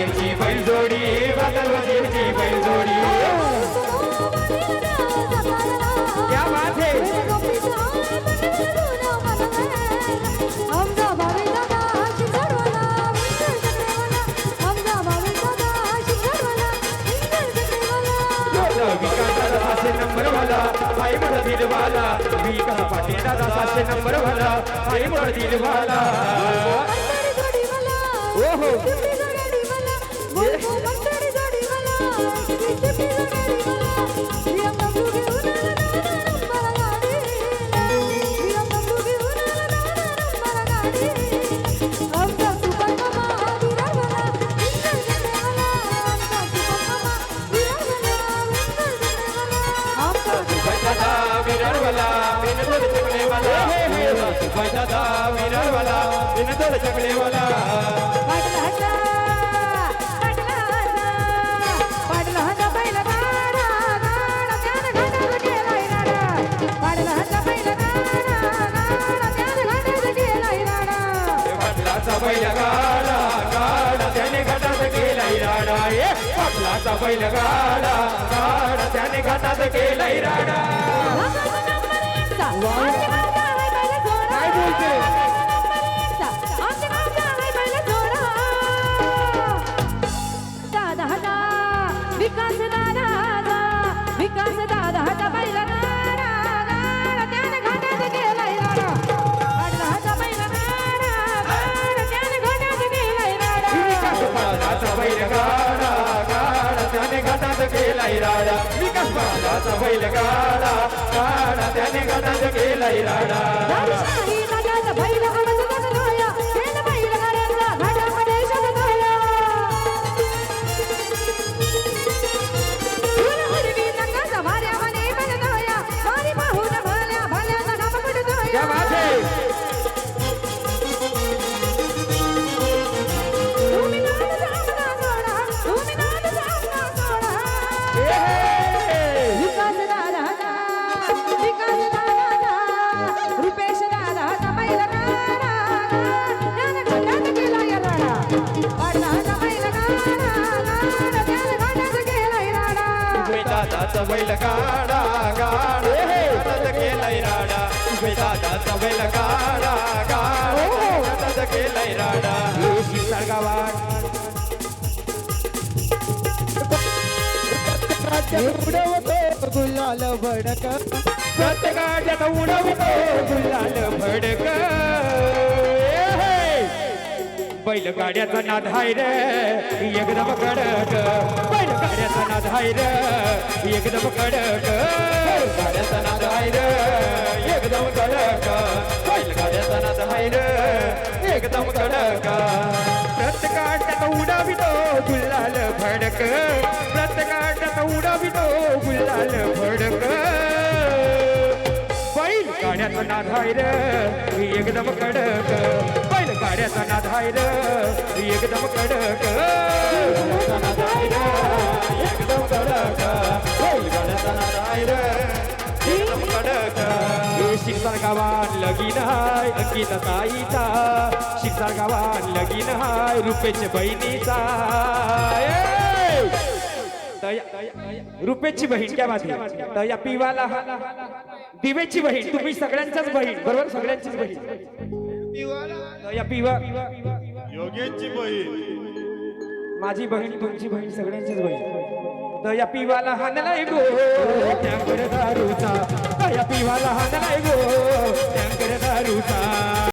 वजीरची बैलजोडी बादल वजीरची बैलजोडी. क्या बात है नंबर वाला आई मोठा दिलवाला दादा नंबर वाला आई मोठा दिलवाला. राडा पाटलाचा बैल गाडा गाडा त्याने घाटात केलाय राडा ए पाटलाचा बैल गाडा गाडा त्याने घाटात केलाय राडा आमचा केलाय राडा विकास पाटलाचा बैल गाडा. गाडा त्याने घाटात केलाय राडा बैल दादाचा बैल गाडा गाडा घाटात केलाय राडा. दादाचा बैल गाडा गाडा घाटात केलाय राडा. शिरसाळ गावात. उडवतो गुलाल भडक. उडवतो गुलाल भडक. बैलगाड्याचा नाद हाय रे एकदम कडक बैलगाड्याचा नाद हाय रे एकदम कडक गाड्याचा नाद हाय रे एकदम कडक. बैलगाड्याचा नाद हाय रे एकदम कडक प्रत्येकाच्यात उडावितो गुलाल भडक प्रत्येकाच्यात उडावितो गुलाल भडक बैल गाड्याचा नाद हाय रे एकदम कडक बैल गाड्याचा नाद हाय रे एकदम कडक गाड्याचा नाद हाय रे, गावात लगीन हाय अंकिता ताईचा. शिरसार गावात लगीन हाय रुपेश बहिणीचा. ए! तया- रुपेशची बहीण काय माझी तया पिवाला दिवेची बहीण तुम्ही सगळ्यांच्याच बहीण बरोबर? सगळ्यांचीच बहीण. तया पिवा. योगेशची बहीण. माझी बहीण तुमची बहीण सगळ्यांचीच बहीण. तया पिवाला हानलाय गो या पिवाला हा नाही गो टँकर दारूचा